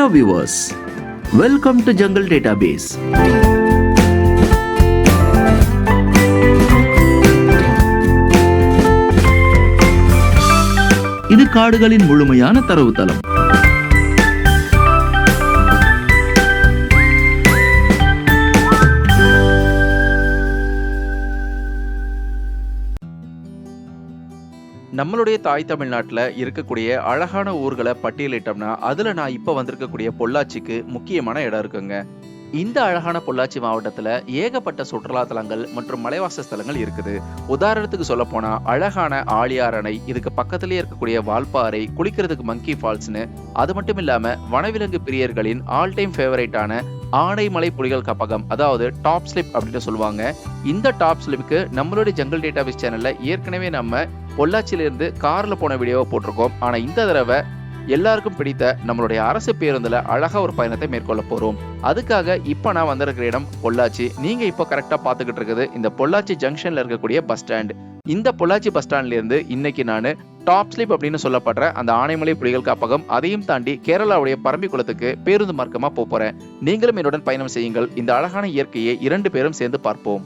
Hello viewers, welcome to Jungle Database. இது காடுகளின் முழுமையான தரவுத்தளம் நம்மளுடைய தாய் தமிழ்நாட்டில் இருக்கக்கூடிய அழகான ஊர்களை பட்டியலிட்டோம்னா அதில் நான் இப்போ வந்திருக்கக்கூடிய பொள்ளாச்சிக்கு முக்கியமான இடம் இருக்குங்க. இந்த அழகான பொள்ளாச்சி மாவட்டத்தில் ஏகப்பட்ட சுற்றுலா தலங்கள் மற்றும் மலைவாச ஸ்தலங்கள் இருக்குது. உதாரணத்துக்கு சொல்ல அழகான ஆழியார் அணை இதுக்கு பக்கத்திலேயே இருக்கக்கூடிய வால்பாறை குளிக்கிறதுக்கு மங்கி ஃபால்ஸ்னு அது மட்டும் இல்லாமல் வனவிலங்கு பிரியர்களின் ஆல் டைம் ஃபேவரேட்டான ஆனைமலை புலிகள் காப்பகம் அதாவது டாப் ஸ்லிப் அப்படின்னு சொல்லுவாங்க. இந்த டாப் ஸ்லிப்புக்கு நம்மளுடைய ஜங்கல் டேட்டாபேஸ் சேனலில் ஏற்கனவே நம்ம பொள்ளாச்சியிலேருந்து காரில் போன வீடியோவை போட்டிருக்கோம். ஆனால் இந்த தடவை எல்லாருக்கும் பிடித்த நம்மளுடைய அரசு பேருந்தில் அழகாக ஒரு பயணத்தை மேற்கொள்ள போகிறோம் அதுக்காக இப்போ நான் வந்திருக்கிற இடம் பொள்ளாச்சி. நீங்கள் இப்போ கரெக்டாக பார்த்துக்கிட்டு இருக்குது இந்த பொள்ளாச்சி ஜங்ஷனில் இருக்கக்கூடிய பஸ் ஸ்டாண்ட் இந்த பொள்ளாச்சி பஸ் ஸ்டாண்ட்லேருந்து இன்னைக்கு நான் டாப் ஸ்லிப் அப்படின்னு சொல்லப்படுற அந்த ஆனைமலை புலிகள் காப்பகம் அதையும் தாண்டி கேரளாவுடைய பரம்பிக்குளத்துக்கு பேருந்து மார்க்கமாக போகிறேன் நீங்களும் என்னுடன் பயணம் செய்யுங்கள். இந்த அழகான இயற்கையை இரண்டு பேரும் சேர்ந்து பார்ப்போம்.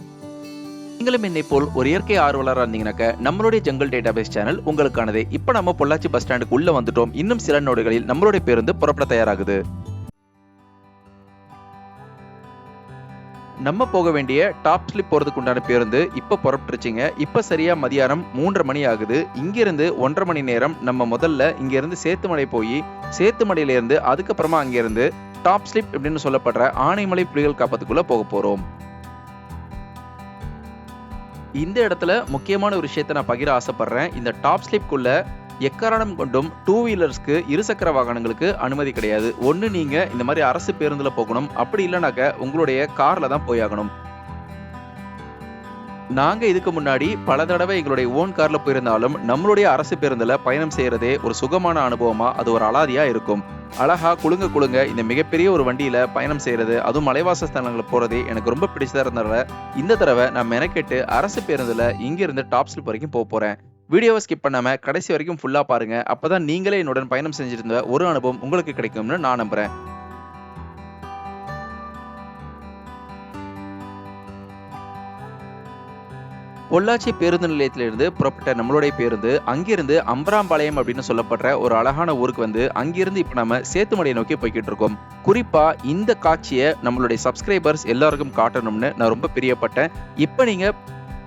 நீங்களும் என்னை போல் ஒரு இயற்கை ஆர்வலராக இருந்தீங்கன்னாக்க நம்மளுடைய ஜங்கல் டேட்டாபேஸ் சேனல் உங்களுக்கானது. இப்போ நம்ம பொள்ளாச்சி பஸ் ஸ்டாண்டுக்கு உள்ள வந்துட்டோம். இன்னும் சில நோடுகளில் நம்மளுடைய பேருந்து புறப்பட தயாராகுது. நம்ம போக வேண்டிய டாப் ஸ்லிப் போகிறதுக்கு உண்டான பேருந்து இப்போ புறப்பட்டுருச்சிங்க. இப்போ சரியா மதியானம் மூன்றரை மணி ஆகுது. இங்கேருந்து ஒன்றரை மணி நேரம் நம்ம முதல்ல இங்கேருந்து சேத்துமலை போய் சேத்துமலையிலேருந்து அதுக்கப்புறமா அங்கிருந்து டாப் ஸ்லிப் அப்படின்னு சொல்லப்படுற ஆனைமலை புலிகள் காப்பத்துக்குள்ளே போக போகிறோம் இந்த இடத்துல முக்கியமான ஒரு விஷயத்தை நான் பகிர ஆசைப்படுறேன். இந்த டாப் ஸ்லிப்குள்ள எக்காரணம் கொண்டும் டூ வீலர்ஸ்க்கு இருசக்கர வாகனங்களுக்கு அனுமதி கிடையாது. ஒன்று நீங்கள் இந்த மாதிரி அரசு பேருந்தில் போகணும். அப்படி இல்லைனாக்க உங்களுடைய காரில் தான் போயாகணும். நாங்க இதுக்கு முன்னாடி பல தடவை எங்களுடைய ஓன் கார்ல போயிருந்தாலும் நம்மளுடைய அரசு பேருந்துல பயணம் செய்யறதே ஒரு சுகமான அனுபவமா அது ஒரு அலாதியா இருக்கும். அழகா குலுங்க குலுங்க இந்த மிகப்பெரிய ஒரு வண்டியில பயணம் செய்யறது அதுவும் மலைவாச ஸ்தலங்களில் போறதே எனக்கு ரொம்ப பிடிச்சதா இருந்ததால் இந்த தடவை நான் மெனக்கெட்டு அரசு பேருந்துல இங்க இருந்து டாப் ஸ்லிப் வரைக்கும் போக போறேன். வீடியோவை ஸ்கிப் பண்ணாம கடைசி வரைக்கும் ஃபுல்லா பாருங்க. அப்பதான் நீங்களே என்னுடன் பயணம் செஞ்சுருந்த ஒரு அனுபவம் உங்களுக்கு கிடைக்கும்னு நான் நம்புறேன். பொள்ளாச்சி பேருந்து நிலையத்திலிருந்து புறப்பட்ட நம்மளுடைய பேருந்து அங்கிருந்து அம்பராம்பாளையம் அப்படின்னு சொல்லப்படுற ஒரு அழகான ஊருக்கு வந்து அங்கிருந்து இப்ப நம்ம சேத்துமடையை நோக்கி போய்கிட்டு இருக்கோம். குறிப்பா இந்த காட்சியை நம்மளுடைய சப்ஸ்கிரைபர்ஸ் எல்லாருக்கும் காட்டணும்னு நான் ரொம்ப பிரியப்பட்டேன். இப்ப நீங்க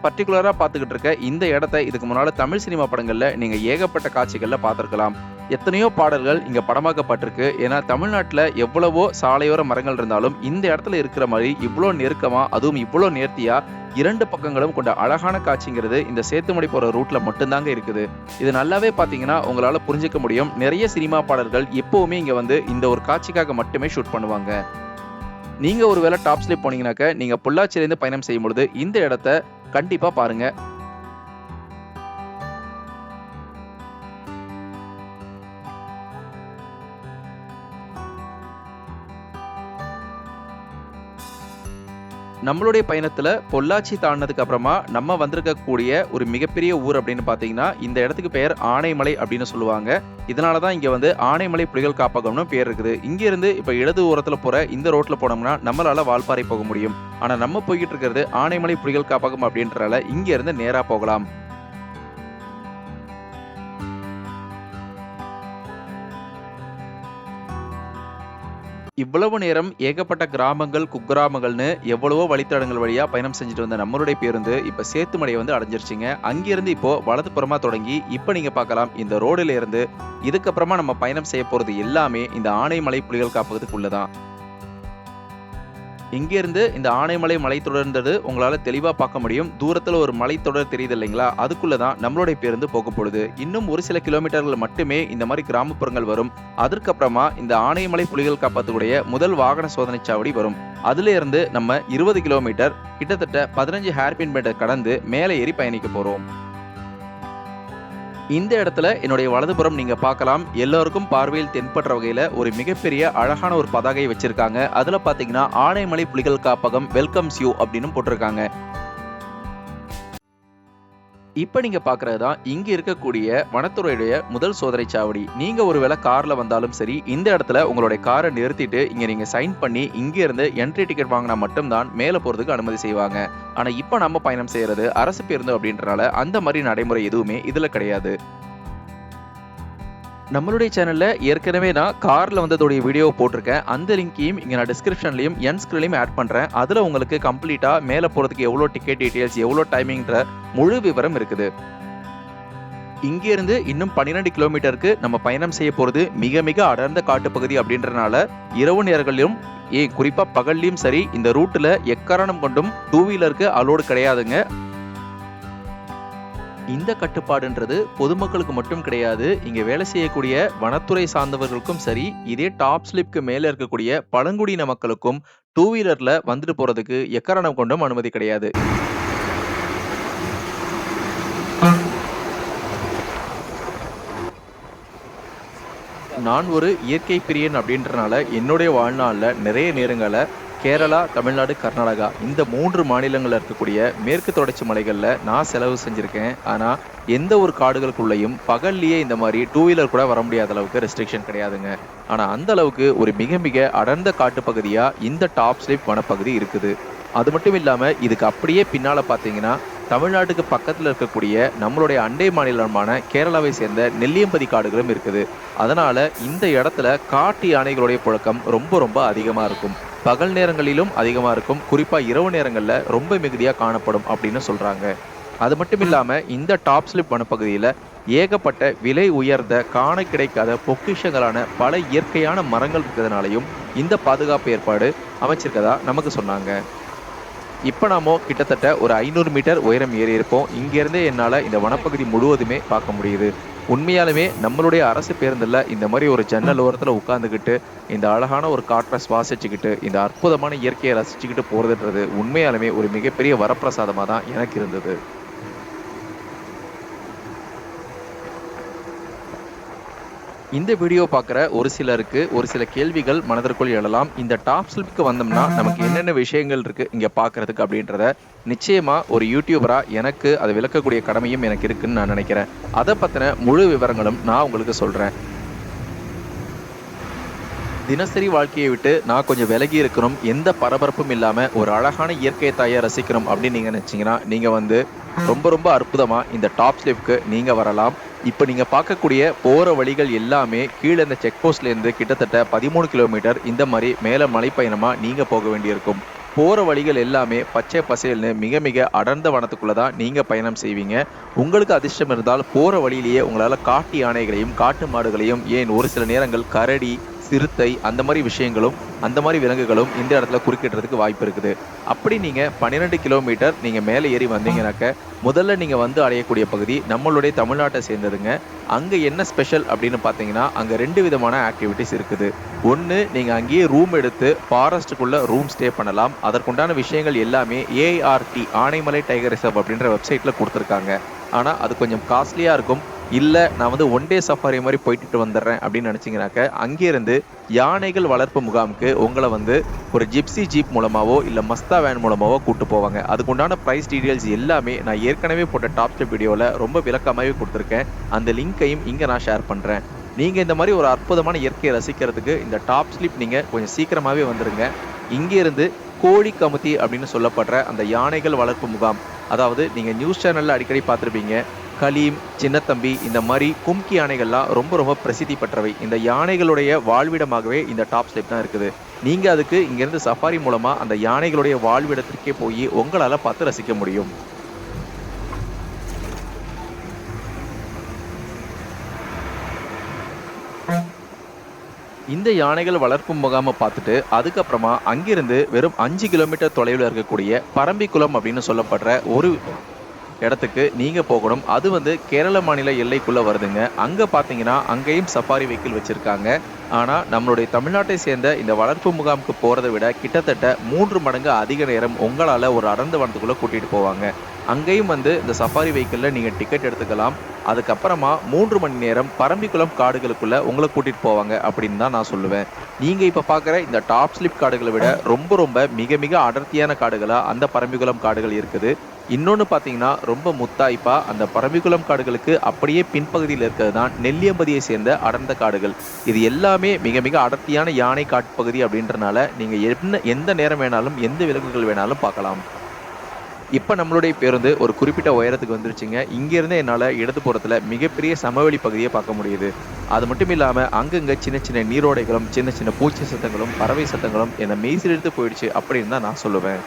பர்டிகுலராக பார்த்துக்கிட்டு இருக்க இந்த இடத்த இதுக்கு முன்னால் தமிழ் சினிமா படங்களில் நீங்கள் ஏகப்பட்ட காட்சிகளில் பார்த்துருக்கலாம். எத்தனையோ பாடல்கள் இங்கே படமாக்கப்பட்டிருக்கு. ஏன்னா தமிழ்நாட்டில் எவ்வளவோ சாலையோர மரங்கள் இருந்தாலும் இந்த இடத்துல இருக்கிற மாதிரி இவ்வளோ நெருக்கமாக அதுவும் இவ்வளோ நேர்த்தியாக இரண்டு பக்கங்களும் கொண்ட அழகான காட்சிங்கிறது இந்த சேத்துமடி போகிற ரூட்டில் மட்டும்தாங்க இருக்குது. இது நல்லாவே பார்த்தீங்கன்னா உங்களால் புரிஞ்சுக்க முடியும். நிறைய சினிமா பாடல்கள் எப்போவுமே இங்கே வந்து இந்த ஒரு காட்சிக்காக மட்டுமே ஷூட் பண்ணுவாங்க. நீங்கள் ஒருவேளை டாப் ஸ்லிப் போனீங்கனாக்க நீங்கள் பொள்ளாச்சியிலேருந்து பயணம் செய்யும் பொழுது இந்த இடத்த கண்டிப்பா பாருங்க. நம்மளுடைய பயணத்தில் பொள்ளாச்சி தாண்டினதுக்கு அப்புறமா நம்ம வந்திருக்கக்கூடிய ஒரு மிகப்பெரிய ஊர் அப்படின்னு பார்த்தீங்கன்னா இந்த இடத்துக்கு பெயர் ஆனைமலை அப்படின்னு சொல்லுவாங்க. இதனால தான் இங்கே வந்து ஆனைமலை புலிகள் காப்பகம்னு பேர் இருக்குது. இங்கேருந்து இப்போ இடது ஓரத்தில் போகிற இந்த ரோட்டில் போனோம்னா நம்மளால் வால்பாறை போக முடியும். ஆனால் நம்ம போய்கிட்டு இருக்கிறது ஆனைமலை புலிகள் காப்பகம் அப்படின்றனால இங்கேருந்து நேராக போகலாம். இவ்வளவு நேரம் ஏகப்பட்ட கிராமங்கள் குக்கிராமங்கள்னு எவ்வளவோ வழித்தடங்கள் வழியாக பயணம் செஞ்சுட்டு வந்த நம்மளுடைய பேருந்து இப்போ சேத்துமடையை வந்து அடைஞ்சிருச்சுங்க. அங்கிருந்து இப்போ வலதுபுறமா தொடங்கி இப்போ நீங்கள் பார்க்கலாம் இந்த ரோடில் இருந்து இதுக்கப்புறமா நம்ம பயணம் செய்ய போகிறது எல்லாமே இந்த ஆனைமலை புலிகள் காப்பகத்துக்குள்ளதான் இங்கிருந்து இந்த ஆனைமலை மலைத்தொடர்ன்றது உங்களால் தெளிவாக பார்க்க முடியும். தூரத்தில் ஒரு மலைத்தொடர் தெரியுது இல்லைங்களா? அதுக்குள்ளதான் நம்மளுடைய பேருந்து போக போகுது. இன்னும் ஒரு சில கிலோமீட்டர்கள் மட்டுமே இந்த மாதிரி கிராமப்புறங்கள் வரும். அதற்கப்புறமா இந்த ஆனைமலை புலிகள் காப்பாற்றக்கூடிய முதல் வாகன சோதனை சாவடி வரும். அதுல இருந்து நம்ம இருபது கிலோமீட்டர் கிட்டத்தட்ட பதினஞ்சு ஹேர்பின் மீட்டர் கடந்து மேலே ஏறி பயணிக்க போகிறோம் இந்த இடத்துல என்னுடைய வலதுபுறம் நீங்க பார்க்கலாம். எல்லாருக்கும் பார்வையில் தென்படுற வகையில ஒரு மிகப்பெரிய அழகான ஒரு பதாகை வச்சிருக்காங்க. அதுல பாத்தீங்கன்னா ஆனைமலை புலிகள் காப்பகம் வெல்கம்ஸ் யூ அப்படின்னு போட்டிருக்காங்க. இப்போ நீங்கள் பார்க்குறது தான் இங்கே இருக்கக்கூடிய வனத்துறையுடைய முதல் சோதனை சாவடி. நீங்கள் ஒருவேளை காரில் வந்தாலும் சரி இந்த இடத்துல உங்களுடைய காரை நிறுத்திட்டு இங்கே நீங்கள் சைன் பண்ணி இங்கேருந்து என்ட்ரி டிக்கெட் வாங்கினா மட்டும்தான் மேலே போகிறதுக்கு அனுமதி செய்வாங்க. ஆனால் இப்போ நம்ம பயணம் செய்கிறது அரசு பேருந்து அப்படின்றனால அந்த மாதிரி நடைமுறை எதுவுமே இதில் கிடையாது. நம்மளுடைய சேனலில் ஏற்கனவே நான் காரில் வந்ததோடைய வீடியோ போட்டிருக்கேன். அந்த லிங்கையும் இங்கே நான் டிஸ்கிரிப்ஷன்லையும் என் ஸ்கிரீன்லயும் ஆட் பண்ணுறேன் அதில் உங்களுக்கு கம்ப்ளீட்டாக மேலே போகிறதுக்கு எவ்வளோ டிக்கெட் டீட்டெயில்ஸ் எவ்வளோ டைமிங்ன்ற முழு விவரம் இருக்குது. இங்கேருந்து இன்னும் 12 கிலோமீட்டருக்கு நம்ம பயணம் செய்ய போகிறது மிக மிக அடர்ந்த காட்டுப்பகுதி அப்படின்றனால இரவு நேரங்களிலும் ஏன் குறிப்பாக பகல்லையும் சரி இந்த ரூட்டில் எக்காரணம் கொண்டும் டூ வீலருக்கு அலோடு கிடையாதுங்க. இந்த கட்டுப்பாடுன்றது பொதுமக்களுக்கு மட்டும் கிடையாது இங்க வேலை செய்யக்கூடிய வனத்துறை சார்ந்தவர்களுக்கும் சரி இதே டாப் ஸ்லிப்க்கு மேல இருக்கக்கூடிய பழங்குடியின மக்களுக்கும் டூ வீலர்ல வந்துட்டு போறதுக்கு எக்காரணம் கொண்டும் அனுமதி கிடையாது. நான் ஒரு இயற்கை பிரியன் அப்படின்றனால என்னுடைய வாழ்நாளில் நிறைய நேரங்களை கேரளா தமிழ்நாடு கர்நாடகா இந்த மூன்று மாநிலங்களில் இருக்கக்கூடிய மேற்கு தொடர்ச்சி மலைகளில் நான் செலவு செஞ்சுருக்கேன். ஆனால் எந்த ஒரு காடுகளுக்குள்ளேயும் பகல்லையே இந்த மாதிரி டூ வீலர் கூட வர முடியாத அளவுக்கு ரெஸ்ட்ரிக்ஷன் கிடையாதுங்க. ஆனால் அந்த அளவுக்கு ஒரு மிக மிக அடர்ந்த காட்டுப்பகுதியாக இந்த டாப் ஸ்லிப் வனப்பகுதி இருக்குது. அது மட்டும் இல்லாமல் இதுக்கு அப்படியே பின்னால் பார்த்தீங்கன்னா தமிழ்நாட்டுக்கு பக்கத்தில் இருக்கக்கூடிய நம்மளுடைய அண்டை மாநிலமான கேரளாவை சேர்ந்த நெல்லியம்பதி காடுகளும் இருக்குது. அதனால் இந்த இடத்துல காட்டு யானைகளுடைய புழக்கம் ரொம்ப ரொம்ப அதிகமாக இருக்கும். பகல் நேரங்களிலும் அதிகமாக இருக்கும். குறிப்பாக இரவு நேரங்களில் ரொம்ப மிகுதியாக காணப்படும் அப்படின்னு சொல்கிறாங்க அது மட்டும் இல்லாமல் இந்த டாப் ஸ்லிப் வனப்பகுதியில் ஏகப்பட்ட விலை உயர்ந்த காண கிடைக்காத பொக்கிஷங்களான பல இயற்கையான மரங்கள் இருக்கிறதுனாலையும் இந்த பாதுகாப்பு ஏற்பாடு அமைச்சிருக்கதா நமக்கு சொன்னாங்க. இப்போ நாமோ கிட்டத்தட்ட ஒரு ஐநூறு மீட்டர் உயரம் ஏறி இருப்போம் இங்கேருந்தே என்னால் இந்த வனப்பகுதி முழுவதுமே பார்க்க முடியுது. உண்மையாலுமே நம்மளுடைய அரசு பேருந்தில் இந்த மாதிரி ஒரு ஜன்னல் ஓரத்தில் உட்காந்துக்கிட்டு இந்த அழகான ஒரு காற்றை சுவாசிச்சுக்கிட்டு இந்த அற்புதமான இயற்கையை ரசிச்சுக்கிட்டு போகிறதுன்றது உண்மையாலுமே ஒரு மிகப்பெரிய வரப்பிரசாதமாக தான் எனக்கு இருந்தது. இந்த வீடியோ பார்க்குற ஒரு சிலருக்கு ஒரு சில கேள்விகள் மனதிற்குள் எழலாம். இந்த டாப் ஸ்லிப்க்கு வந்தோம்னா நமக்கு என்னென்ன விஷயங்கள் இருக்கு இங்க பார்க்குறதுக்கு அப்படின்றத நிச்சயமா ஒரு யூடியூபரா எனக்கு அதை விளக்கக்கூடிய கடமையும் எனக்கு இருக்குன்னு நான் நினைக்கிறேன். அதை பத்தின முழு விவரங்களும் நான் உங்களுக்கு சொல்றேன். தினசரி வாழ்க்கையை விட்டு நான் கொஞ்சம் விலகி இருக்கணும் எந்த பரபரப்பும் இல்லாமல் ஒரு அழகான இயற்கை தாயை ரசிக்கணும் அப்படின்னு நீங்கள் நினச்சிங்கன்னா நீங்கள் வந்து ரொம்ப ரொம்ப அற்புதமாக இந்த டாப் ஸ்லிப்க்கு நீங்கள் வரலாம். இப்போ நீங்கள் பார்க்கக்கூடிய போகிற வழிகள் எல்லாமே கீழே இந்த செக் போஸ்ட்லேருந்து கிட்டத்தட்ட பதிமூணு கிலோமீட்டர் இந்த மாதிரி மேலே மலைப்பயணமாக நீங்கள் போக வேண்டியிருக்கும். போகிற வழிகள் எல்லாமே பச்சை பசேல்னு மிக மிக அடர்ந்த வனத்துக்குள்ளே தான் நீங்கள் பயணம் செய்வீங்க. உங்களுக்கு அதிர்ஷ்டம் இருந்தால் போகிற வழியிலேயே உங்களால் காட்டு யானைகளையும் காட்டு மாடுகளையும் ஏன் ஒரு சில நேரங்கள் கரடி சிறுத்தை அந்த மாதிரி விஷயங்களும் அந்த மாதிரி விலங்குகளும் இந்த இடத்துல குறுக்கிடுறதுக்கு வாய்ப்பு இருக்குது. அப்படி நீங்கள் பன்னிரெண்டு கிலோமீட்டர் நீங்கள் மேலே ஏறி வந்தீங்கன்னாக்க முதல்ல நீங்கள் வந்து அடையக்கூடிய பகுதி நம்மளுடைய தமிழ்நாட்டை சேர்ந்ததுங்க. அங்கே என்ன ஸ்பெஷல் அப்படின்னு பார்த்தீங்கன்னா அங்கே ரெண்டு விதமான ஆக்டிவிட்டிஸ் இருக்குது. ஒன்று நீங்கள் அங்கேயே ரூம் எடுத்து ஃபாரஸ்ட்டுக்குள்ள ரூம் ஸ்டே பண்ணலாம். அதற்குண்டான விஷயங்கள் எல்லாமே ஏஆர்டி ஆனைமலை டைகர் ரிசர்வ் அப்படின்ற வெப்சைட்டில் கொடுத்துருக்காங்க. ஆனால் அது கொஞ்சம் காஸ்ட்லியாக இருக்கும். இல்லை நான் வந்து ஒன் டே சஃபாரி மாதிரி போயிட்டு வந்துடுறேன் அப்படின்னு நினச்சிங்கனாக்க அங்கேருந்து யானைகள் வளர்ப்பு முகாமுக்கு உங்களை வந்து ஒரு ஜிப்சி ஜீப் மூலமாகவோ இல்லை மஸ்தா வேன் மூலமாகவோ கூப்பிட்டு போவாங்க. அதுக்குண்டான ப்ரைஸ் டீட்டெயில்ஸ் எல்லாமே நான் ஏற்கனவே போட்ட டாப் ஸ்டெப் வீடியோவில் ரொம்ப விளக்கமாகவே கொடுத்துருக்கேன். அந்த லிங்க்கையும் இங்கே நான் ஷேர் பண்ணுறேன் நீங்கள் இந்த மாதிரி ஒரு அற்புதமான இயற்கையை ரசிக்கிறதுக்கு இந்த டாப் ஸ்லிப் நீங்கள் கொஞ்சம் சீக்கிரமாகவே வந்துடுங்க இங்கேருந்து கோழி கமுத்தி அப்படின்னு சொல்லப்படுற அந்த யானைகள் வளர்ப்பு முகாம். அதாவது நீங்கள் நியூஸ் சேனலில் அடிக்கடி பார்த்துருப்பீங்க. கலீம் சின்னத்தம்பி இந்த மாதிரி கும்கி யானைகள்லாம் ரொம்ப ரொம்ப பிரசித்தி பெற்றவை. இந்த யானைகளுடைய வாழ்விடமாகவே இந்த டாப் ஸ்டெப் தான் இருக்குது. நீங்கள் அதுக்கு இங்கேருந்து சஃபாரி மூலமாக அந்த யானைகளுடைய வாழ்விடத்திற்கே போய் உங்களால் பார்த்து ரசிக்க முடியும். இந்த யானைகள் வளர்க்கும் முகாமை பார்த்துட்டு அதுக்கப்புறமா அங்கிருந்து வெறும் அஞ்சு கிலோமீட்டர் தொலைவில் இருக்கக்கூடிய பரம்பிக்குளம் அப்படின்னு சொல்லப்படுற ஒரு இடத்துக்கு நீங்க போகணும். அது வந்து கேரள மாநில எல்லைக்குள்ள வருதுங்க. அங்க பாத்தீங்கன்னா அங்கேயும் சஃபாரி வெஹிக்கிள் வச்சிருக்காங்க. ஆனால் நம்மளுடைய தமிழ்நாட்டை சேர்ந்த இந்த வளர்ப்பு முகாமுக்கு போகிறத விட கிட்டத்தட்ட மூன்று மடங்கு அதிக நேரம் உங்களால் ஒரு அடர்ந்த வனத்துக்குள்ளே கூட்டிகிட்டு போவாங்க. அங்கேயும் வந்து இந்த சஃபாரி வெஹிக்கிளில் நீங்கள் டிக்கெட் எடுத்துக்கலாம். அதுக்கப்புறமா மூன்று மணி நேரம் பரம்பிக்குளம் காடுகளுக்குள்ளே உங்களை கூட்டிகிட்டு போவாங்க அப்படின்னு தான் நான் சொல்லுவேன். நீங்கள் இப்போ பார்க்குற இந்த டாப் ஸ்லிப் காடுகளை விட ரொம்ப ரொம்ப மிக மிக அடர்த்தியான காடுகளாக அந்த பரம்பிக்குளம் காடுகள் இருக்குது. இன்னொன்று பார்த்தீங்கன்னா ரொம்ப முத்தாய்ப்பாக அந்த பரம்பிக்குளம் காடுகளுக்கு அப்படியே பின்பகுதியில் இருக்கிறது தான் நெல்லியம்பதியை சேர்ந்த அடர்ந்த காடுகள். இது எல்லாமே மிக மிக அடர்த்தியான யானை காட்டுப்பகுதி அப்படின்றனால நீங்கள் என்ன எந்த நேரம் வேணாலும் எந்த விலங்குகள் வேணாலும் பார்க்கலாம். இப்போ நம்மளுடைய பேருந்து ஒரு குறிப்பிட்ட உயரத்துக்கு வந்துருச்சுங்க. இங்கேருந்து என்னால் இடதுபுறத்தில் மிகப்பெரிய சமவெளி பகுதியை பார்க்க முடியுது. அது மட்டும் இல்லாமல் அங்கங்கே சின்ன சின்ன நீரோடைகளும் சின்ன சின்ன பூச்சி சத்தங்களும் பறவை சத்தங்களும் என்னை மெய்சிலிருந்து போயிடுச்சு அப்படின்னு தான் நான் சொல்லுவேன்.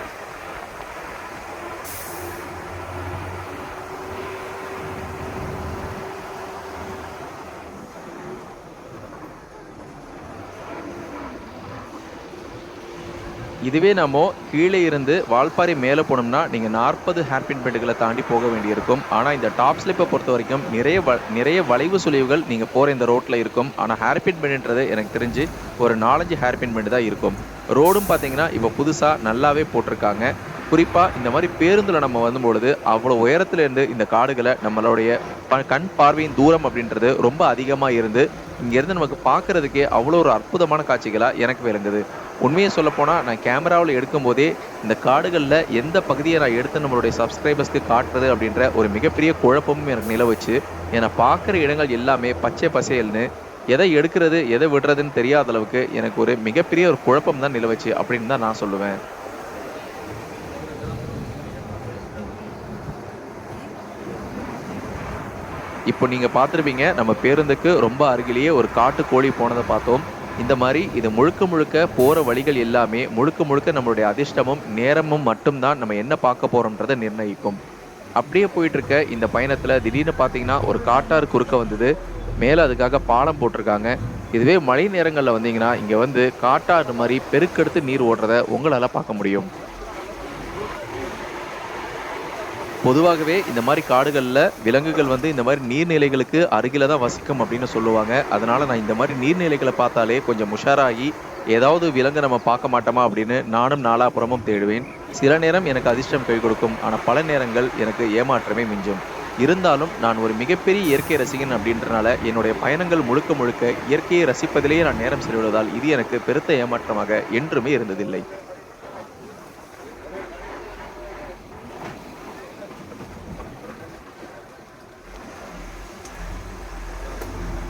இதுவே நம்ம கீழே இருந்து வால்பாறை மேலே போனோம்னா நீங்கள் நாற்பது ஹேர்பின் பெண்டுகளை தாண்டி போக வேண்டியிருக்கும். ஆனால் இந்த டாப் ஸ்லிப்பை பொறுத்த வரைக்கும் நிறைய வ நிறைய வளைவு சுழிவுகள் நீங்கள் போகிற இந்த ரோட்டில் இருக்கும். ஆனால் ஹேர்பின் பெண்டுன்றது எனக்கு தெரிஞ்சு ஒரு நாலஞ்சு ஹேர்பின் பெண்டு தான் இருக்கும். ரோடும் பார்த்தீங்கன்னா இப்போ புதுசாக நல்லாவே போட்டிருக்காங்க. குறிப்பாக இந்த மாதிரி பேருந்தில் நம்ம வரும்பொழுது அவ்வளோ உயரத்துலேருந்து இந்த காடுகளை நம்மளுடைய ப- கண் பார்வையின் தூரம் அப்படின்றது ரொம்ப அதிகமாக இருந்து இங்கேருந்து நமக்கு பார்க்கறதுக்கே அவ்வளோ ஒரு அற்புதமான காட்சிகளாக எனக்கு விளங்குது. உண்மையை சொல்லப்போனால் நான் கேமராவில் எடுக்கும்போதே இந்த காடுகளில் எந்த பகுதியை நான் எடுத்து நம்மளுடைய சப்ஸ்கிரைபர்ஸ்க்கு காட்டுறது அப்படின்ற ஒரு மிகப்பெரிய குழப்பமும் எனக்கு நிலவுச்சு ஏன்னா பார்க்குற இடங்கள் எல்லாமே பச்சை பசேல்னு எதை எடுக்கிறது எதை விடுறதுன்னு தெரியாத அளவுக்கு எனக்கு ஒரு மிகப்பெரிய ஒரு குழப்பம் தான் நிலவுச்சு அப்படின்னு தான் நான் சொல்லுவேன். இப்போ நீங்கள் பார்த்துருப்பீங்க நம்ம பேருந்துக்கு ரொம்ப அருகிலேயே ஒரு காட்டு கோழி போனதை பார்த்தோம். இந்த மாதிரி இது முழுக்க முழுக்க போகிற வழிகள் எல்லாமே முழுக்க முழுக்க நம்மளுடைய அதிர்ஷ்டமும் நேரமும் மட்டும்தான் நம்ம என்ன பார்க்க போகிறோன்றதை நிர்ணயிக்கும். அப்படியே போயிட்டுருக்க இந்த பயணத்தில் திடீர்னு பார்த்தீங்கன்னா ஒரு காட்டார் குறுக்க வந்தது. மேலே அதுக்காக பாலம் போட்டிருக்காங்க. இதுவே மழை நேரங்களில் வந்தீங்கன்னா இங்கே வந்து காட்டாறு மாதிரி பெருக்கெடுத்து நீர் ஓடுறத உங்களால் பார்க்க முடியும். பொதுவாகவே இந்த மாதிரி காடுகளில் விலங்குகள் வந்து இந்த மாதிரி நீர்நிலைகளுக்கு அருகில தான் வசிக்கும் அப்படின்னு சொல்லுவாங்க. அதனால நான் இந்த மாதிரி நீர்நிலைகளை பார்த்தாலே கொஞ்சம் உஷாராகி ஏதாவது விலங்கு நம்ம பார்க்க மாட்டோமா அப்படின்னு நானும் நாலாபுறமும் தேடுவேன். சில நேரம் எனக்கு அதிர்ஷ்டம் கை கொடுக்கும். ஆனால் பல நேரங்கள் எனக்கு ஏமாற்றமே மிஞ்சும். இருந்தாலும் நான் ஒரு மிகப்பெரிய இயற்கை ரசிகன் அப்படின்றனால என்னுடைய பயணங்கள் முழுக்க முழுக்க இயற்கையை ரசிப்பதிலேயே நான் நேரம் செலவிடுவதால் இது எனக்கு பெருத்த ஏமாற்றமாக என்றுமே இருந்ததில்லை.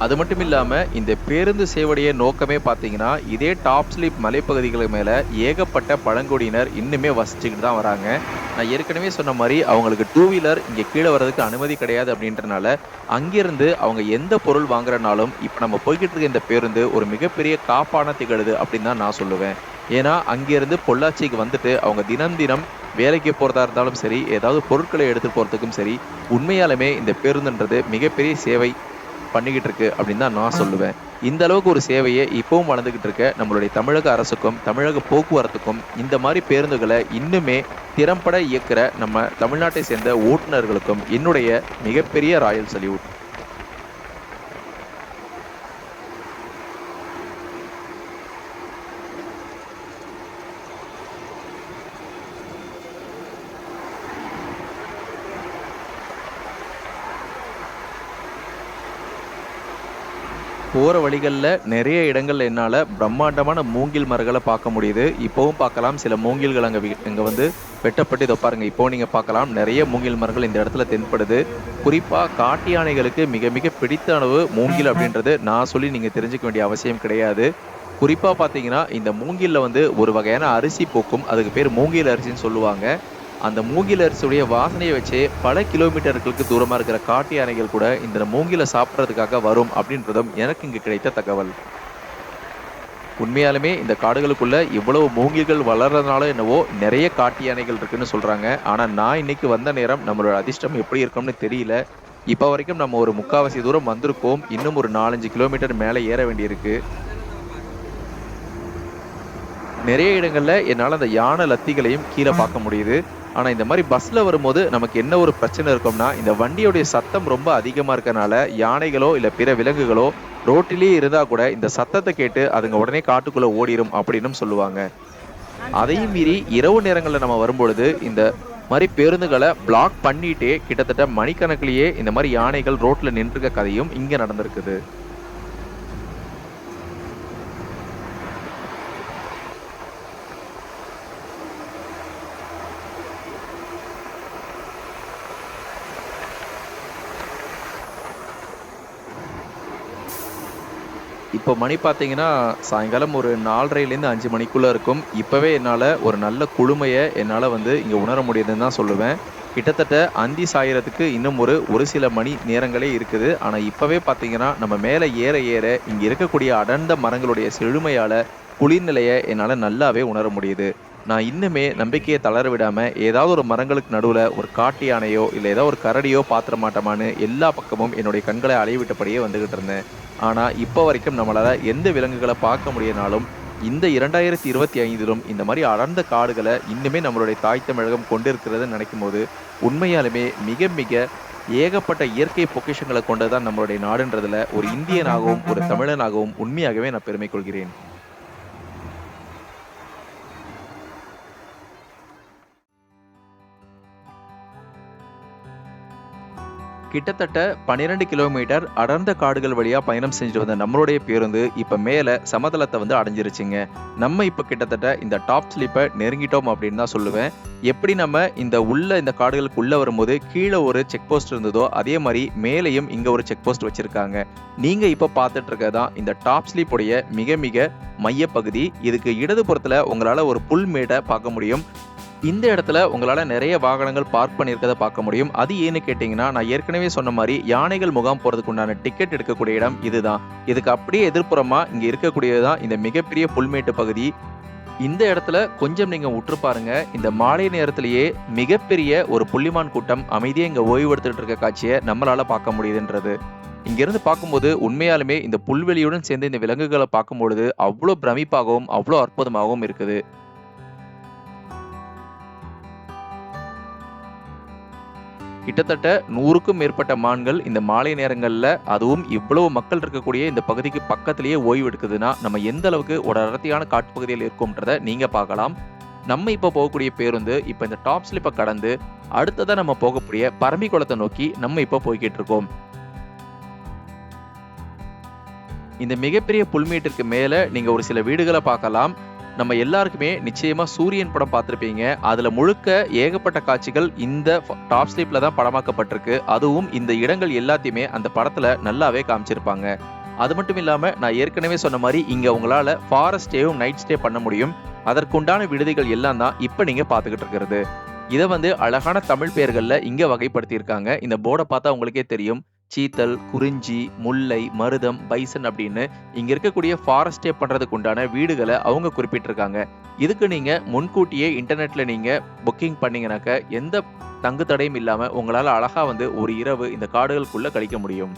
அது மட்டும் இல்லாமல் இந்த பேருந்து சேவடைய நோக்கமே பார்த்தீங்கன்னா இதே டாப் ஸ்லிப் மலைப்பகுதிகளுக்கு மேலே ஏகப்பட்ட பழங்குடியினர் இன்னுமே வசிச்சுக்கிட்டு தான் வராங்க. நான் ஏற்கனவே சொன்ன மாதிரி அவங்களுக்கு டூ வீலர் இங்கே கீழே வர்றதுக்கு அனுமதி கிடையாது அப்படின்றனால அங்கிருந்து அவங்க எந்த பொருள் வாங்குறனாலும் இப்போ நம்ம போய்கிட்டு இருக்க இந்த பேருந்து ஒரு மிகப்பெரிய காப்பான திகழுது அப்படின்னு தான் நான் சொல்லுவேன். ஏன்னா அங்கேருந்து பொள்ளாச்சிக்கு வந்துட்டு அவங்க தினம் தினம் வேலைக்கு போகிறதா இருந்தாலும் சரி ஏதாவது பொருட்களை எடுத்துகிட்டு போகிறதுக்கும் சரி உண்மையாலுமே இந்த பேருந்துன்றது மிகப்பெரிய சேவை பண்ணிக்கிட்டு இருக்கு அப்படின்னு தான் நான் சொல்லுவேன். இந்த அளவுக்கு ஒரு சேவையை இப்பவும் வளர்ந்துகிட்டு இருக்க நம்மளுடைய தமிழக அரசுக்கும் தமிழக போக்குவரத்துக்கும் இந்த மாதிரி பேருந்துகளை இன்னுமே திறம்பட இயக்குற நம்ம தமிழ்நாட்டை சேர்ந்த ஓட்டுநர்களுக்கும் என்னுடைய மிகப்பெரிய ராயல் சல்யூட். போகிற வழிகளில் நிறைய இடங்கள்ல என்னால் பிரம்மாண்டமான மூங்கில் மரங்களை பார்க்க முடியுது. இப்போவும் பார்க்கலாம். சில மூங்கில்கள் அங்கே இங்கே வந்து வெட்டப்பட்டு இதை பாருங்க. இப்போ நீங்கள் பார்க்கலாம். நிறைய மூங்கில் மரங்கள் இந்த இடத்துல தென்படுது. குறிப்பாக காட்டு யானைகளுக்கு மிக மிக பிடித்த அளவு மூங்கில் அப்படின்றது நான் சொல்லி நீங்கள் தெரிஞ்சுக்க வேண்டிய அவசியம் கிடையாது. குறிப்பாக பார்த்தீங்கன்னா இந்த மூங்கிலில் வந்து ஒரு வகையான அரிசி பூக்கும். அதுக்கு பேர் மூங்கில் அரிசின்னு சொல்லுவாங்க. அந்த மூங்கில் அரிசியுடைய வாசனையை வச்சே பல கிலோமீட்டர்களுக்கு தூரமாக இருக்கிற காட்டு யானைகள் கூட இந்த மூங்கில சாப்பிட்றதுக்காக வரும் அப்படின்றதும் எனக்கு இங்கு கிடைத்த தகவல். உண்மையாலுமே இந்த காடுகளுக்குள்ள இவ்வளவு மூங்கில்கள் வளர்றதுனால என்னவோ நிறைய காட்டு யானைகள் இருக்குன்னு சொல்றாங்க. ஆனா நான் இன்னைக்கு வந்த நேரம் நம்மளோட அதிர்ஷ்டம் எப்படி இருக்கும்னு தெரியல. இப்போ வரைக்கும் நம்ம ஒரு முக்காவாசி தூரம் வந்திருக்கோம். இன்னும் ஒரு நாலஞ்சு கிலோமீட்டர் மேலே ஏற வேண்டியிருக்கு. நிறைய இடங்கள்ல என்னால அந்த யானை லத்திகளையும் கீழே பார்க்க முடியுது. ஆனா இந்த மாதிரி பஸ்ல வரும்போது நமக்கு என்ன ஒரு பிரச்சனை இருக்கும்னா இந்த வண்டியோடைய சத்தம் ரொம்ப அதிகமா இருக்கறனால யானைகளோ இல்ல பிற விலங்குகளோ ரோட்டிலேயே இருந்தா கூட இந்த சத்தத்தை கேட்டு அதுங்க உடனே காட்டுக்குள்ள ஓடிரும் அப்படின்னு சொல்லுவாங்க. அதையும் மீறி இரவு நேரங்கள்ல நம்ம வரும்பொழுது இந்த மாதிரி பேருந்துகளை பிளாக் பண்ணிட்டே கிட்டத்தட்ட மணிக்கணக்கிலேயே இந்த மாதிரி யானைகள் ரோட்ல நின்றுக்க கதையும் இங்க நடந்திருக்குது. இப்போ மணி பார்த்தீங்கன்னா சாயங்காலம் ஒரு நாலரைலேருந்து அஞ்சு மணிக்குள்ளே இருக்கும். இப்போவே என்னால் ஒரு நல்ல குளுமையை என்னால் வந்து இங்கே உணர முடியுதுன்னு தான் சொல்லுவேன். கிட்டத்தட்ட அந்தி சாயறதுக்கு இன்னும் ஒரு ஒரு சில மணி நேரங்களே இருக்குது. ஆனால் இப்போவே பார்த்தீங்கன்னா நம்ம மேலே ஏற ஏற இங்கே இருக்கக்கூடிய அடர்ந்த மரங்களுடைய செழுமையால் குளிர்நிலையை என்னால் நல்லாவே உணர முடியுது. நான் இன்னுமே நம்பிக்கையை தளர விடாமல் ஏதாவது ஒரு மரங்களுக்கு நடுவில் ஒரு காட்டு யானையோ இல்லை ஏதாவது ஒரு கரடியோ பாத்திர மாட்டோமான்னு எல்லா பக்கமும் என்னுடைய கண்களை அலைவிட்டபடியே வந்துகிட்டு இருந்தேன். ஆனால் இப்போ வரைக்கும் நம்மளால் எந்த விலங்குகளை பார்க்க முடியனாலும் இந்த இரண்டாயிரத்தி இருபத்தி ஐந்திலும் இந்த மாதிரி அடர்ந்த காடுகளை இன்னுமே நம்மளுடைய தாய் தமிழகம் கொண்டிருக்கிறதுன்னு நினைக்கும் போது உண்மையாலுமே மிக மிக ஏகப்பட்ட இயற்கை பொக்கிஷங்களை கொண்டதான் நம்மளுடைய நாடுன்றதில் ஒரு இந்தியனாகவும் ஒரு தமிழனாகவும் உண்மையாகவே நான் பெருமை கொள்கிறேன். கிட்டத்தட்ட பன்னிரெண்டு கிலோமீட்டர் அடர்ந்த காடுகள் வழியாக பயணம் செஞ்சுட்டு வந்த நம்மளுடைய பேருந்து இப்போ மேலே சமதளத்தை வந்து அடைஞ்சிருச்சுங்க. நம்ம இப்போ கிட்டத்தட்ட இந்த டாப் ஸ்லிப்பை நெருங்கிட்டோம் அப்படின்னு தான் சொல்லுவேன். எப்படி நம்ம இந்த உள்ள இந்த காடுகளுக்குள்ளே வரும்போது கீழே ஒரு செக் போஸ்ட் இருந்ததோ அதே மாதிரி மேலேயும் இங்கே ஒரு செக் போஸ்ட் வச்சுருக்காங்க. நீங்கள் இப்போ பார்த்துட்டு இருக்கதான் இந்த டாப் ஸ்லீப் உடைய மிக மிக மையப்பகுதி. இதுக்கு இடதுபுறத்தில் உங்களால் ஒரு புல்மேடை பார்க்க முடியும். இந்த இடத்துல உங்களால் நிறைய வாகனங்கள் பார்க் பண்ணியிருக்கதை பார்க்க முடியும். அது ஏன்னு கேட்டிங்கன்னா நான் ஏற்கனவே சொன்ன மாதிரி யானைகள் முகாம் போகிறதுக்கு உண்டான டிக்கெட் எடுக்கக்கூடிய இடம் இதுதான். இதுக்கு அப்படியே எதிர்ப்புறமா இருக்கக்கூடியது தான் இந்த மிகப்பெரிய புல்மேட்டு பகுதி. இந்த இடத்துல கொஞ்சம் நீங்கள் உற்று பாருங்க. இந்த மாலை நேரத்திலேயே மிகப்பெரிய ஒரு புள்ளிமான் கூட்டம் அமைதியாக இங்கே ஓய்வெடுத்துட்டு இருக்க காட்சியை நம்மளால் பார்க்க முடியுதுன்றது. இங்கிருந்து பார்க்கும்போது உண்மையாலுமே இந்த புல்வெளியுடன் சேர்ந்து இந்த விலங்குகளை பார்க்கும்பொழுது அவ்வளோ பிரமிப்பாகவும் அவ்வளோ அற்புதமாகவும் இருக்குது. கிட்டத்தட்ட நூறுக்கும் மேற்பட்ட மான்கள் இந்த மாலை நேரங்கள்ல அதுவும் இவ்வளவு மக்கள் இருக்கக்கூடிய இந்த பகுதிக்கு பக்கத்திலேயே ஓய்வு எடுக்குதுன்னா நம்ம எந்த அளவுக்கு ஒரு அடர்த்தியான காட்டுப்பகுதியில் இருக்கோம்ன்றத நீங்க பார்க்கலாம். நம்ம இப்ப போகக்கூடிய பேருந்து இப்ப இந்த டாப் ஸ்லிப்பை கடந்து அடுத்ததா நம்ம போகக்கூடிய பரம்பிக்குளத்தை நோக்கி நம்ம இப்ப போய்கிட்டு இருக்கோம். இந்த மிகப்பெரிய புல்மேட்டிற்கு மேல நீங்க ஒரு சில வீடுகளை பார்க்கலாம். நம்ம எல்லாருக்குமே நிச்சயமா சூரியன் படம் பார்த்துருப்பீங்க. அதுல முழுக்க ஏகப்பட்ட காட்சிகள் இந்த டாப் ஸ்லீப்ல தான் படமாக்கப்பட்டிருக்கு. அதுவும் இந்த இடங்கள் எல்லாத்தையுமே அந்த படத்துல நல்லாவே காமிச்சிருப்பாங்க. அது மட்டும் இல்லாமல் நான் ஏற்கனவே சொன்ன மாதிரி இங்கே உங்களால் ஃபாரஸ்ட் ஸ்டேவும் நைட் ஸ்டே பண்ண முடியும். அதற்குண்டான விடுதிகள் எல்லாம் தான் இப்போ நீங்கள் பார்த்துக்கிட்டு இருக்கிறது. இதை வந்து அழகான தமிழ் பெயர்களில் இங்கே வகைப்படுத்தியிருக்காங்க. இந்த போர்டை பார்த்தா உங்களுக்கே தெரியும். சீத்தல் குறிஞ்சி முல்லை மருதம் பைசன் அப்படின்னு இங்க இருக்கக்கூடிய ஃபாரஸ்ட் ஸ்டே பண்றதுக்கு உண்டான வீடுகளை அவங்க குறிப்பிட்டிருக்காங்க. இதுக்கு நீங்க முன்கூட்டியே இன்டர்நெட்ல நீங்க புக்கிங் பண்ணீங்கன்னாக்க எந்த தங்கு தடையும் இல்லாம உங்களால அழகா வந்து ஒரு இரவு இந்த காடுகளுக்குள்ள கழிக்க முடியும்.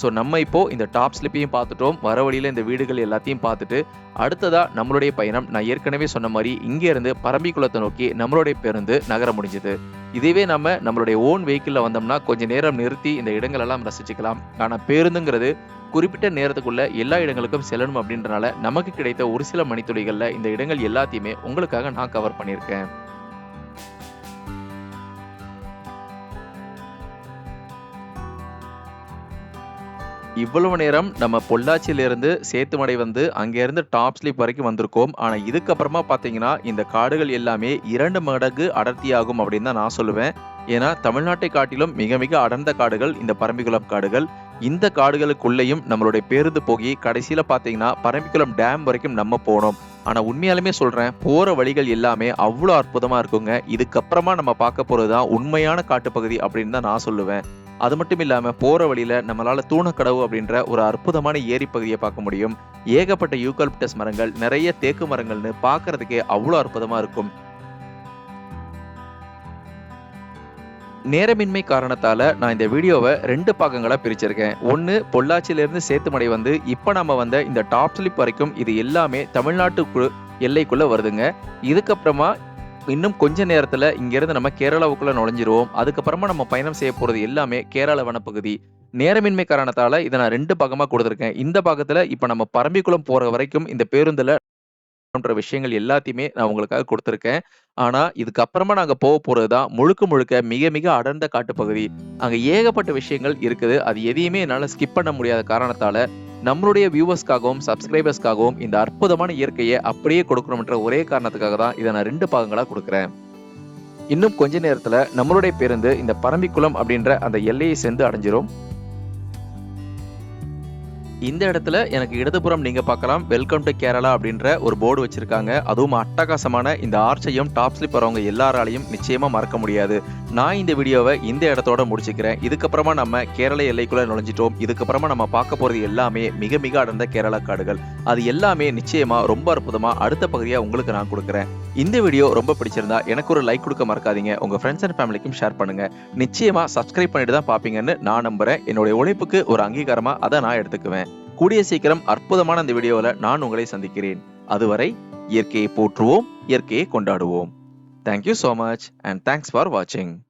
ஸோ நம்ம இப்போ இந்த டாப் ஸ்லிப்பையும் பார்த்துட்டோம். வர வழியில் இந்த வீடுகள் எல்லாத்தையும் பார்த்துட்டு அடுத்ததாக நம்மளுடைய பயணம். நான் ஏற்கனவே சொன்ன மாதிரி இங்கேருந்து பரம்பிக்குளத்தை நோக்கி நம்மளுடைய பேருந்து நகர முடிஞ்சது. இதுவே நம்ம நம்மளுடைய ஓன் வெஹிக்கிளில் வந்தோம்னா கொஞ்ச நேரம் நிறுத்தி இந்த இடங்கள் எல்லாம் ரசிச்சுக்கலாம். ஆனால் பேருந்துங்கிறது குறிப்பிட்ட நேரத்துக்குள்ள எல்லா இடங்களுக்கும் செல்லணும் அப்படின்றனால நமக்கு கிடைத்த ஒரு சில மணித்துளிகளில் இந்த இடங்கள் எல்லாத்தையுமே உங்களுக்காக நான் கவர் பண்ணியிருக்கேன். இவ்வளவு நேரம் நம்ம பொள்ளாச்சியிலிருந்து சேத்துமடை வந்து அங்கேருந்து டாப் ஸ்லீப் வரைக்கும் வந்திருக்கோம். ஆனால் இதுக்கப்புறமா பார்த்தீங்கன்னா இந்த காடுகள் எல்லாமே இரண்டு மடங்கு அடர்த்தியாகும் அப்படின்னு தான் நான் சொல்லுவேன். ஏன்னா தமிழ்நாட்டை காட்டிலும் மிக மிக அடர்ந்த காடுகள் இந்த பரம்பிக்குளம் காடுகள். இந்த காடுகளுக்குள்ளேயும் நம்மளுடைய பேருந்து போகி கடைசியில் பார்த்தீங்கன்னா பரம்பிக்குளம் டேம் வரைக்கும் நம்ம போனோம். ஆனால் உண்மையாலுமே சொல்கிறேன் போகிற வழிகள் எல்லாமே அவ்வளோ அற்புதமாக இருக்குங்க. இதுக்கப்புறமா நம்ம பார்க்க போகிறது தான் உண்மையான காட்டுப்பகுதி அப்படின்னு தான் நான் சொல்லுவேன். அது மட்டும் இல்லாமல் போகிற வழியில் நம்மளால் தூணக்கடவு அப்படின்ற ஒரு அற்புதமான ஏரி பகுதியை பார்க்க முடியும். ஏகப்பட்ட யூகலிப்டஸ் மரங்கள் நிறைய தேக்கு மரங்கள்னு பார்க்கறதுக்கே அவ்வளோ அற்புதமாக இருக்கும். நேரமின்மை காரணத்தால் நான் இந்த வீடியோவை ரெண்டு பாகங்களாக பிரிச்சிருக்கேன். ஒன்று பொள்ளாச்சியிலேருந்து சேத்துமடை வந்து இப்போ நம்ம வந்த இந்த டாப் ஸ்லிப் வரைக்கும் இது எல்லாமே தமிழ்நாட்டுக்கு எல்லைக்குள்ளே வருதுங்க. இதுக்கப்புறமா இன்னும் கொஞ்ச நேரத்தில் இங்கேருந்து நம்ம கேரளாவுக்குள்ள நுழைஞ்சிருவோம். அதுக்கப்புறமா நம்ம பயணம் செய்ய போகிறது எல்லாமே கேரள வனப்பகுதி. நேரமின்மை காரணத்தால் இதை நான் ரெண்டு பாகமாக கொடுத்துருக்கேன். இந்த பாகத்தில் இப்போ நம்ம பரம்பிக்குளம் போகிற வரைக்கும் இந்த பேருந்தில் போன்ற விஷயங்கள் எல்லாத்தையுமே நான் உங்களுக்காக கொடுத்துருக்கேன். ஆனா இதுக்கப்புறமா நாங்க போக போறதுதான் முழுக்க முழுக்க மிக மிக அடர்ந்த காட்டுப்பகுதி. அங்க ஏகப்பட்ட விஷயங்கள் இருக்குது. அது எதையுமே என்னால ஸ்கிப் பண்ண முடியாத காரணத்தால நம்மளுடைய வியூவர்ஸ்க்காகவும் சப்ஸ்கிரைபர்ஸ்க்காகவும் இந்த அற்புதமான இயற்கையை அப்படியே கொடுக்கணும்ன்ற ஒரே காரணத்துக்காக தான் இதை நான் ரெண்டு பாகங்களாக கொடுக்குறேன். இன்னும் கொஞ்ச நேரத்தில் நம்மளுடைய பேருந்து இந்த பரம்பிக்குளம் அப்படின்ற அந்த எல்லையை சேர்ந்து அடைஞ்சிரும். இந்த இடத்துல எனக்கு இடதுபுறம் நீங்க பார்க்கலாம். வெல்கம் டு கேரளா அப்படின்ற ஒரு போர்டு வச்சிருக்காங்க. அதுவும் அட்டகாசமான இந்த ஆர்ச்சையும் டாப் ஸ்லிப் வரவங்க எல்லாராலையும் நிச்சயமா மறக்க முடியாது. நான் இந்த வீடியோவை இந்த இடத்தோட முடிச்சுக்கிறேன். இதுக்கப்புறமா நம்ம கேரள எல்லைக்குள்ள நுழைஞ்சிட்டோம். இதுக்கப்புறமா நம்ம பார்க்க போகிறது எல்லாமே மிக மிக அடர்ந்த கேரளா காடுகள். அது எல்லாமே நிச்சயமாக ரொம்ப அற்புதமாக அடுத்த பகுதியாக உங்களுக்கு நான் கொடுக்குறேன். இந்த வீடியோ ரொம்ப பிடிச்சிருந்தா எனக்கு ஒரு லைக் கொடுக்க மறக்காதீங்க. உங்கள் ஃப்ரெண்ட்ஸ் அண்ட் ஃபேமிலிக்கும் ஷேர் பண்ணுங்க. நிச்சயமாக சப்ஸ்கிரைப் பண்ணிட்டு தான் பார்ப்பீங்கன்னு நான் நம்புறேன். என்னுடைய உழைப்புக்கு ஒரு அங்கீகாரமாக அதை நான் எடுத்துக்குவேன். கூடிய சீக்கிரம் அற்புதமான இந்த வீடியோவில் நான் உங்களை சந்திக்கிறேன். அதுவரை இயற்கையை போற்றுவோம் இயற்கையை கொண்டாடுவோம். Thank you so much and thanks for watching.